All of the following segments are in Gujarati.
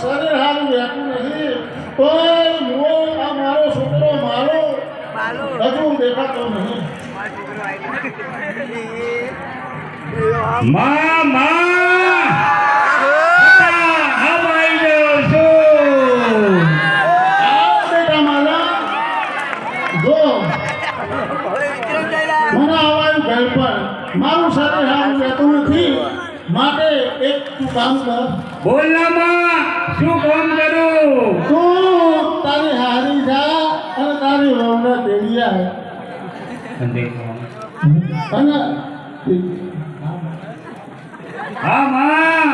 શરીર સારું રહેતું નથી. પણ આ મારો છોકરો મારો હજુ દેખાતો નહીં માં માં! મારું શરીર સારું રહેતું નથી. માટે એક તું કામ કર. બોલનામાં શું કામ કરું? તું તારી હારી જા અને તારી વહુને દેવી અને હા માં.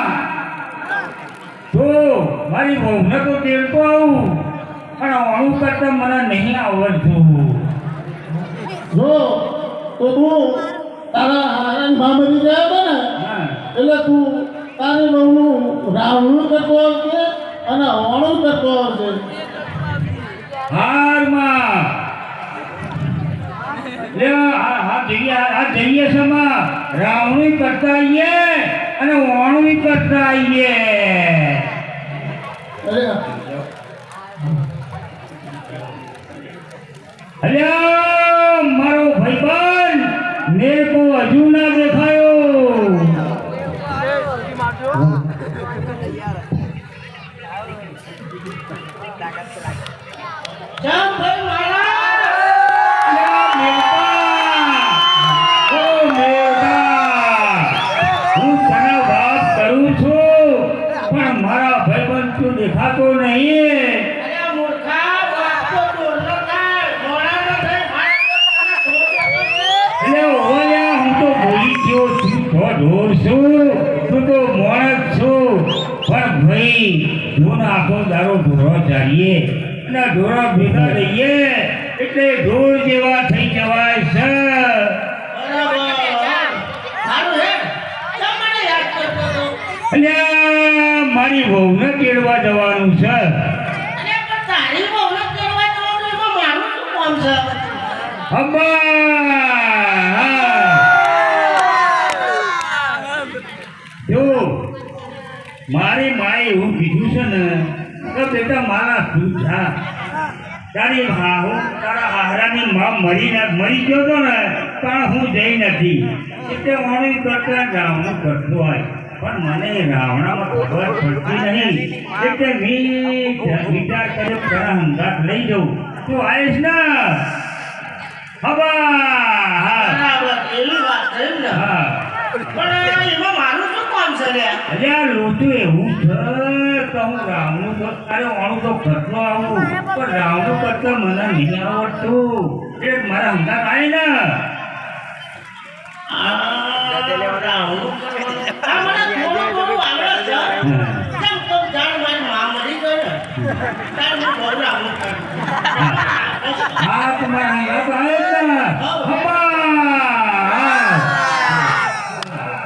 તો મારી બહુને તો તેડતો આવું પણ અણુ કરતા મને નહીં આવડતું. જો તો તું તારા હારા મામરી જાય ને હા. એટલે તું તારી બહુનું રાવણું કરતો આવશે અને હોણું કરતો આવશે હાર લે આ આ જઈએ આ જઈએ છે રાવણું કરતા આવીએ અને ઓણવી કરતા આવીએ અરે છું તું તો માણસ છું. પણ ભાઈ ઢોર આખો દારો ઢોરો ચાલીએ અને ઢોરા ભેગા રહીએ એટલે ઢોર જેવા થઈ જવાય છે. મારી વહુને કેળવા જવાનું છે. અબ્બા જો મારી માએ એવું કીધું છે ને બેટા મારા તું તારી હાહુ તારા હાહરાની માં મરી ના મરી ગયો તો ને પણ હું જઈ નથી. એટલે વાણી કરતા રાવણ કરતો હોય પણ મને રાવણામાં ખબર પડતી નહીં. એટલે મેં વિચાર કર્યો તારા હંગાત લઈ જઉં તું આવીશ ને? હવા હા હા. અલ્યા લોતું એવું છે હું રાવણું તો અરે વાણું તો કરતો આવું. પણ રાવણું કરતા મને નહીં આવડતું. એક મારા હંગાત આવી ને હા તમારા હંગાત આવે ને હબા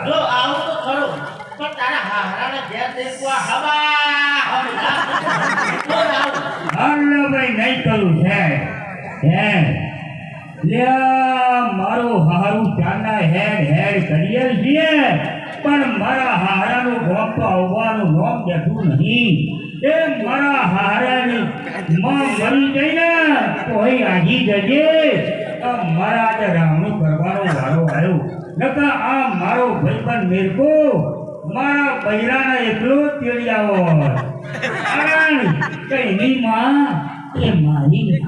જો આવું તો ખરું પણ તારા હારાને ઘેર દેખવા હવા હવા તો આવું અલ્લા ભાઈ નહીં કરું છે હે લ્યા મારો હારું ચાના હેડ હેડ કરીએ છીએ. પણ મારા હારાનું ગોપ આવવાનું નોમ દેતું નહીં. એ મારા હારાની માં મરી ગઈ તો આજી જજે. મારા આજે રામનું કરવાનો વારો આવ્યો. નકા આ મારો ભાઈબંધ મેરકો. મારા બૈરાને એકલો જ તેડી આવો કારણ કઈ નહીં માં? એ મારી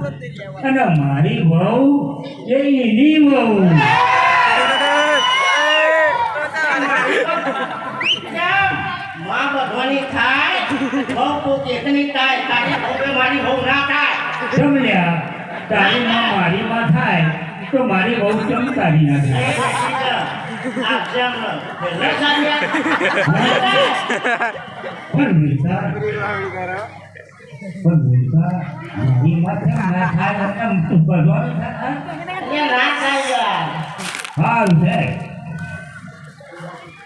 અને મારી વહુ એ એની વહુ. બહુ કોક એકની થાય તારી ભોગે મારી થાય તો મારી વહુ કેમ પણ પણ મિલતા મારી માં કેમ ના થાય એમ તું બધવાની થાય એ ના થાય હાલ છે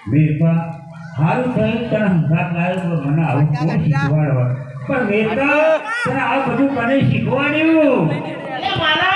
મેરપા હારું થયું તને હંગાત લાવ્યો મને આવું કોણ શીખવાડવા પણ મેરપા તને બધું કને શીખવાડ્યું મારા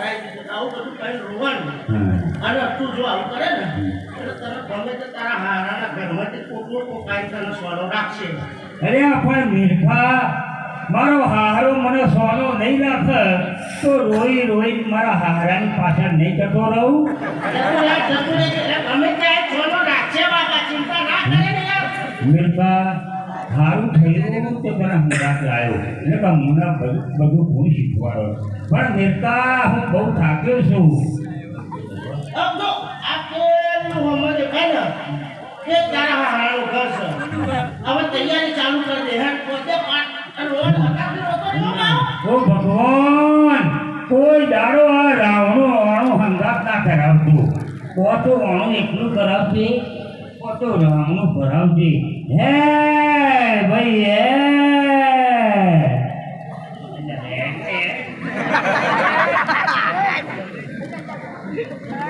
મારું મારું આવું બધું કહીને રોવાનું. હા અને તું જો આવું કરે ને એટલે તને ગમે તે તારા હારાના ઘરમાંથી કોકનો કોક તને સોનો રાખશે. અરે પણ મીઠા. મારો હારો મને સોનો નહીં રાખે તો રોઈ રોઈ મારા હારાની પાછળ નહીં જતો રહું. ગમે ત્યાં સોનો રાખશે બાપા. ચિંતા ના કરે ને યાર. સારું થયું તો તને હું રાત આવ્યો. એટલે કે મુના બધું હું શીખવાડો પણ નેતા હું બહુ થાક્યો છું. તે હવે તૈયારી ચાલુ કરી દે હેડ પોતે રોડ હટાવી રોતો નહીં આવ. ઓ ભગવાન કોઈ દાડો આ રાવણો વાણો હંગાત ના કરાવતું કોતો વાણો એકલું કરાવશે કોતો રાવણું કરાવશે હે ભાઈ હે